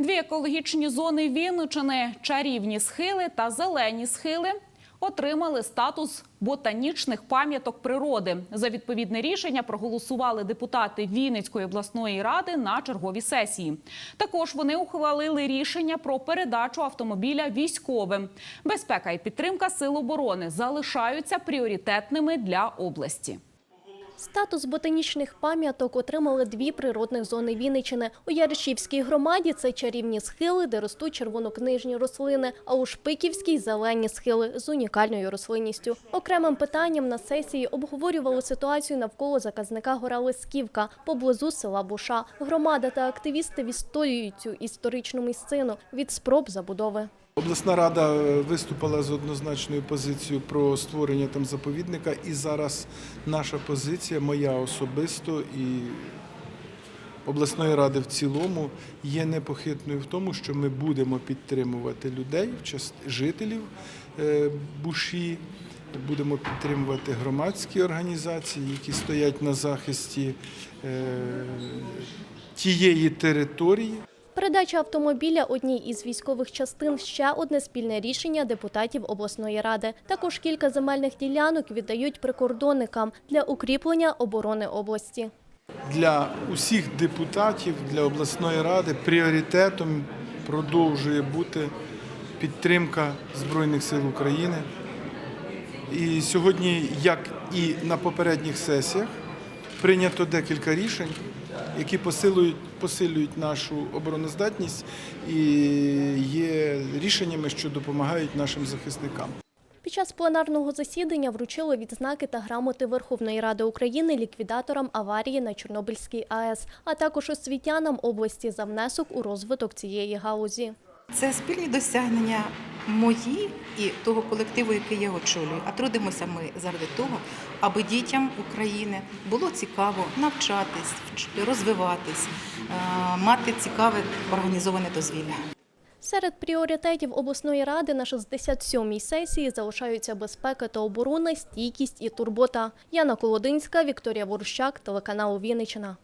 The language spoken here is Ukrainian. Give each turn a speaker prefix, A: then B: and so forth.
A: Дві екологічні зони Вінничини – чарівні схили та зелені схили – отримали статус ботанічних пам'яток природи. За відповідне рішення проголосували депутати Вінницької обласної ради на черговій сесії. Також вони ухвалили рішення про передачу автомобіля військовим. Безпека і підтримка сил оборони залишаються пріоритетними для області.
B: Статус ботанічних пам'яток отримали дві природних зони Вінничини. У Яришівській громаді це чарівні схили, де ростуть червонокнижні рослини, а у Шпиківській – зелені схили з унікальною рослинністю. Окремим питанням на сесії обговорювали ситуацію навколо заказника гора Лисківка поблизу села Буша. Громада та активісти відстоюють цю історичну місцину від спроб забудови.
C: Обласна рада е, виступила з однозначною позицією про створення там заповідника, і зараз наша позиція, моя особисто і обласної ради в цілому, є непохитною в тому, що ми будемо підтримувати людей, жителів е, Буші, будемо підтримувати громадські організації, які стоять на захисті е, тієї території.
B: Передача автомобіля одній із військових частин – ще одне спільне рішення депутатів обласної ради. Також кілька земельних ділянок віддають прикордонникам для укріплення оборони області.
C: для усіх депутатів, для обласної ради пріоритетом продовжує бути підтримка Збройних сил України. І сьогодні, як і на попередніх сесіях, прийнято декілька рішень, які посилюють, посилюють нашу обороноздатність і є рішеннями, що допомагають нашим захисникам.
B: Під час пленарного засідання вручили відзнаки та грамоти Верховної Ради України ліквідаторам аварії на Чорнобильській АЕС, а також освітянам області за внесок у розвиток цієї галузі.
D: Це спільні досягнення мої і того колективу, який я очолюю. А трудимося ми заради того, аби дітям України було цікаво навчатись, розвиватись, е, мати цікаве організоване дозвілля.
B: Серед пріоритетів обласної ради на 67-й сесії залишаються безпека та оборона, стійкість і турбота. Яна Колодинська, Вікторія Ворущак, телеканал Вінниччина.